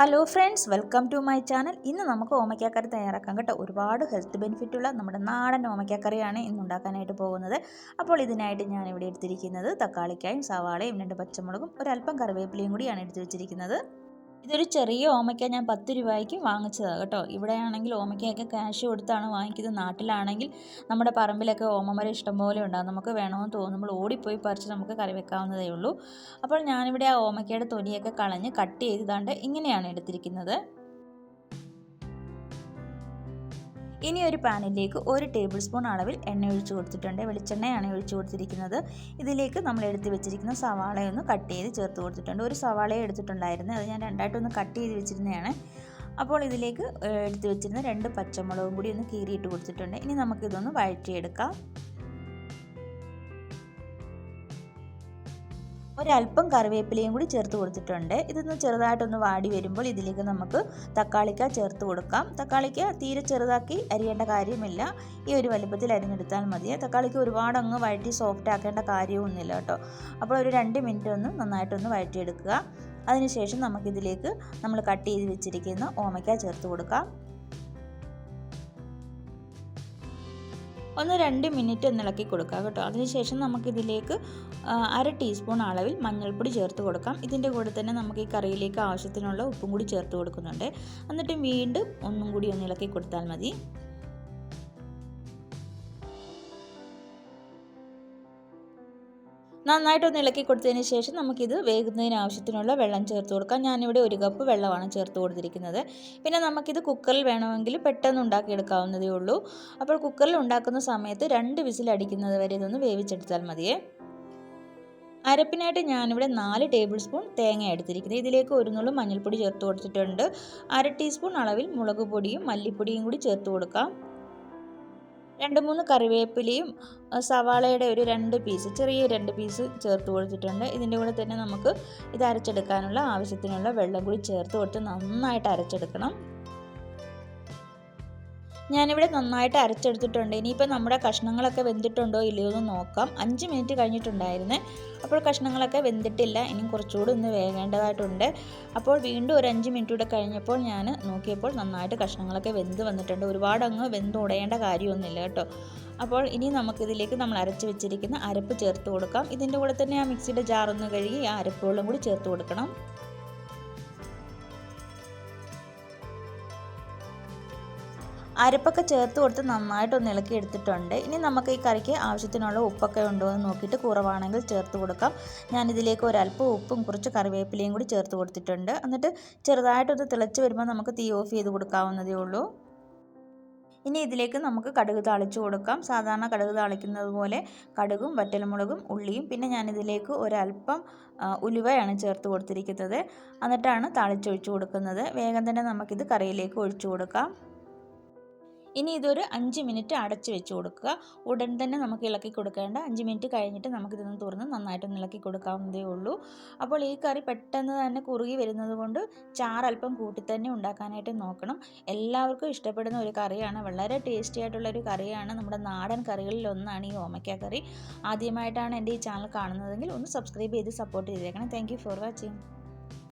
Hello friends welcome to my channel ഇന്ന് നമുക്ക് ഓമയ്ക്കാക്കറി തയ്യാറാക്കാം കേട്ടോ. ഒരുപാട് ഹെൽത്ത് ബെനിഫിറ്റുള്ള നമ്മുടെ നാടൻ ഓമയ്ക്കാക്കറിയാണ് ഇന്ന് ഉണ്ടാക്കാനായിട്ട് പോകുന്നത്. അപ്പോൾ ഇതിനായിട്ട് ഞാൻ ഇവിടെ എടുത്തിരിക്കുന്നത് തക്കാളിക്കായും സവാളയും രണ്ട് പച്ചമുളകും ഒരല്പം കറിവേപ്പിലയും കൂടിയാണ് എടുത്തു വെച്ചിരിക്കുന്നത്. ഇതൊരു ചെറിയ ഓമയ്ക്ക ഞാൻ പത്ത് രൂപയ്ക്ക് വാങ്ങിച്ചതാണ് കേട്ടോ. ഇവിടെയാണെങ്കിൽ ഓമയ്ക്കയൊക്കെ ക്യാഷ് കൊടുത്താണ് വാങ്ങിക്കുന്നത്. നാട്ടിലാണെങ്കിൽ നമ്മുടെ പറമ്പിലൊക്കെ ഓമമരം ഇഷ്ടംപോലെ ഉണ്ടാകും നമുക്ക് വേണമെന്ന് തോന്നുമ്പോൾ ഓടിപ്പോയി പറിച്ച് നമുക്ക് കറി വെക്കാവുന്നതേ ഉള്ളൂ. അപ്പോൾ ഞാനിവിടെ ആ ഓമയ്ക്കയുടെ തൊലിയൊക്കെ കളഞ്ഞ് കട്ട് ചെയ്താണ്ട് ഇങ്ങനെയാണ് എടുത്തിരിക്കുന്നത്. ഇനി ഒരു പാനിലേക്ക് ഒരു ടേബിൾ സ്പൂൺ അളവിൽ എണ്ണ ഒഴിച്ചു കൊടുത്തിട്ടുണ്ട്. വെളിച്ചെണ്ണയാണ് ഒഴിച്ചു കൊടുത്തിരിക്കുന്നത്. ഇതിലേക്ക് നമ്മൾ എടുത്ത് വെച്ചിരിക്കുന്ന സവാളയൊന്ന് കട്ട് ചെയ്ത് ചേർത്ത് കൊടുത്തിട്ടുണ്ട്. ഒരു സവാളയെ എടുത്തിട്ടുണ്ടായിരുന്നു. അത് ഞാൻ രണ്ടായിട്ടൊന്ന് കട്ട് ചെയ്ത് വെച്ചിരുന്നതാണ്. അപ്പോൾ ഇതിലേക്ക് എടുത്ത് വെച്ചിരുന്ന രണ്ട് പച്ചമുളകും കൂടി ഒന്ന് കീറിയിട്ട് കൊടുത്തിട്ടുണ്ട്. ഇനി നമുക്കിതൊന്ന് വഴറ്റിയെടുക്കാം. ഒരല്പം കറിവേപ്പിലയും കൂടി ചേർത്ത് കൊടുത്തിട്ടുണ്ട്. ഇതൊന്ന് ചെറുതായിട്ടൊന്ന് വാടി വരുമ്പോൾ ഇതിലേക്ക് നമുക്ക് തക്കാളിക്ക ചേർത്ത് കൊടുക്കാം. തക്കാളിക്ക തീരെ ചെറുതാക്കി അരിയേണ്ട കാര്യമില്ല. ഈ ഒരു വലുപ്പത്തിൽ അരിഞ്ഞെടുത്താൽ മതി തക്കാളിക്ക് ഒരുപാട് അങ്ങ് വഴറ്റി സോഫ്റ്റ് ആക്കേണ്ട കാര്യമൊന്നുമില്ല കേട്ടോ. അപ്പോൾ ഒരു രണ്ട് മിനിറ്റ് ഒന്ന് നന്നായിട്ടൊന്ന് വഴറ്റിയെടുക്കുക. അതിനുശേഷം നമുക്കിതിലേക്ക് നമ്മൾ കട്ട് ചെയ്ത് വെച്ചിരിക്കുന്ന ഓമയ്ക്ക ചേർത്ത് കൊടുക്കാം. ഒന്ന് രണ്ട് മിനിറ്റ് ഒന്ന് ഇളക്കി കൊടുക്കുക കേട്ടോ. അതിനുശേഷം നമുക്കിതിലേക്ക് അര ടീസ്പൂൺ അളവിൽ മഞ്ഞൾപ്പൊടി ചേർത്ത് കൊടുക്കാം. ഇതിന്റെ കൂടെ തന്നെ നമുക്ക് ഈ കറിയിലേക്ക് ആവശ്യത്തിനുള്ള ഉപ്പും കൂടി ചേർത്ത് കൊടുക്കുന്നുണ്ട്. എന്നിട്ട് വീണ്ടും ഒന്നും കൂടി ഒന്ന് ഇളക്കി കൊടുത്താൽ മതി. നന്നായിട്ടൊന്ന് ഇളക്കി കൊടുത്തതിന് ശേഷം നമുക്കിത് വേകുന്നതിന് ആവശ്യത്തിനുള്ള വെള്ളം ചേർത്ത് കൊടുക്കാം. ഞാനിവിടെ ഒരു കപ്പ് വെള്ളമാണ് ചേർത്ത് കൊടുത്തിരിക്കുന്നത്. പിന്നെ നമുക്കിത് കുക്കറിൽ വേണമെങ്കിൽ പെട്ടെന്ന് ഉണ്ടാക്കിയെടുക്കാവുന്നതേ ഉള്ളൂ. അപ്പോൾ കുക്കറിൽ ഉണ്ടാക്കുന്ന സമയത്ത് രണ്ട് വിസിൽ അടിക്കുന്നത് വരെ ഇതൊന്ന് വേവിച്ചെടുത്താൽ മതിയേ. അരപ്പിനായിട്ട് ഞാനിവിടെ നാല് ടേബിൾ സ്പൂൺ തേങ്ങ എടുത്തിരിക്കുന്നത്. ഇതിലേക്ക് ഒരു നുള്ളു മഞ്ഞൾപ്പൊടി ചേർത്ത് കൊടുത്തിട്ടുണ്ട്. അര ടീസ്പൂൺ അളവിൽ മുളക് പൊടിയും മല്ലിപ്പൊടിയും കൂടി ചേർത്ത് കൊടുക്കാം. രണ്ട് മൂന്ന് കറിവേപ്പിലയും സവാളയുടെ ഒരു രണ്ട് പീസ് ചെറിയ രണ്ട് പീസ് ചേർത്ത് കൊടുത്തിട്ടുണ്ട്. ഇതിന്റെ കൂടെ തന്നെ നമുക്ക് ഇത് അരച്ചെടുക്കാനുള്ള ആവശ്യത്തിനുള്ള വെള്ളം കൂടി ചേർത്ത് കൊടുത്ത് നന്നായിട്ട് അരച്ചെടുക്കണം. ഞാനിവിടെ നന്നായിട്ട് അരച്ചെടുത്തിട്ടുണ്ട്. ഇനിയിപ്പോൾ നമ്മുടെ കഷ്ണങ്ങളൊക്കെ വെന്തിട്ടുണ്ടോ ഇല്ലയോ എന്ന് നോക്കാം. അഞ്ച് മിനിറ്റ് കഴിഞ്ഞിട്ടുണ്ടായിരുന്നു. അപ്പോൾ കഷ്ണങ്ങളൊക്കെ വെന്തിട്ടില്ല. ഇനിയും കുറച്ചുകൂടി ഒന്ന് വേകേണ്ടതായിട്ടുണ്ട് അപ്പോൾ വീണ്ടും ഒരു അഞ്ച് മിനിറ്റ് കൂടെ കഴിഞ്ഞപ്പോൾ ഞാൻ നോക്കിയപ്പോൾ നന്നായിട്ട് കഷ്ണങ്ങളൊക്കെ വെന്ത് വന്നിട്ടുണ്ട്. ഒരുപാട് അങ്ങ് വെന്ത് ഉടയേണ്ട കാര്യമൊന്നുമില്ല കേട്ടോ. അപ്പോൾ ഇനി നമുക്കിതിലേക്ക് നമ്മൾ അരച്ച് വെച്ചിരിക്കുന്ന അരപ്പ് ചേർത്ത് കൊടുക്കാം. ഇതിന്റെ കൂടെ തന്നെ ആ മിക്സിയുടെ ജാറൊന്ന് കഴുകി ആ അരപ്പുകളും കൂടി ചേർത്ത് കൊടുക്കണം. അരപ്പൊക്കെ ചേർത്ത് കൊടുത്ത് നന്നായിട്ടൊന്ന് ഇളക്കി എടുത്തിട്ടുണ്ട് ഇനി നമുക്ക് ഈ കറിക്ക് ആവശ്യത്തിനുള്ള ഉപ്പൊക്കെ ഉണ്ടോ എന്ന് നോക്കിയിട്ട് കുറവാണെങ്കിൽ ചേർത്ത് കൊടുക്കാം. ഞാനിതിലേക്ക് ഒരല്പം ഉപ്പും കുറച്ച് കറിവേപ്പിലയും കൂടി ചേർത്ത് കൊടുത്തിട്ടുണ്ട്. എന്നിട്ട് ചെറുതായിട്ടൊന്ന് തിളച്ച് വരുമ്പോൾ നമുക്ക് തീ ഓഫ് ചെയ്ത് കൊടുക്കാവുന്നതേ ഉള്ളൂ. ഇനി ഇതിലേക്ക് നമുക്ക് കടുക് താളിച്ച് കൊടുക്കാം. സാധാരണ കടുക് താളിക്കുന്നത് പോലെ കടുകും വറ്റൽമുളകും ഉള്ളിയും പിന്നെ ഞാനിതിലേക്ക് ഒരല്പം ഉലുവയാണ് ചേർത്ത് കൊടുത്തിരിക്കുന്നത്. എന്നിട്ടാണ് താളിച്ചൊഴിച്ചു കൊടുക്കുന്നത്. വേഗം തന്നെ നമുക്കിത് കറിയിലേക്ക് ഒഴിച്ചു കൊടുക്കാം. ഇനി ഇതൊരു അഞ്ച് മിനിറ്റ് അടച്ച് വെച്ച് കൊടുക്കുക. ഉടൻ തന്നെ നമുക്ക് ഇളക്കി കൊടുക്കേണ്ട. അഞ്ച് മിനിറ്റ് കഴിഞ്ഞിട്ട് നമുക്കിതൊന്ന് തുറന്ന് നന്നായിട്ടൊന്ന് ഇളക്കി കൊടുക്കാവുന്നതേ ഉള്ളൂ. അപ്പോൾ ഈ കറി പെട്ടെന്ന് തന്നെ കുറുകി വരുന്നത് കൊണ്ട് ചാറല്പം കൂട്ടി തന്നെ ഉണ്ടാക്കാനായിട്ട് നോക്കണം. എല്ലാവർക്കും ഇഷ്ടപ്പെടുന്ന ഒരു കറിയാണ്. വളരെ ടേസ്റ്റി ആയിട്ടുള്ള ഒരു കറിയാണ്. നമ്മുടെ നാടൻ കറികളിൽ ഒന്നാണ് ഈ ഓമയ്ക്ക കറി. ആദ്യമായിട്ടാണ് എന്റെ ഈ ചാനൽ കാണുന്നതെങ്കിൽ ഒന്ന് സബ്സ്ക്രൈബ് ചെയ്ത് സപ്പോർട്ട് ചെയ്തേക്കണം. Thank for watching.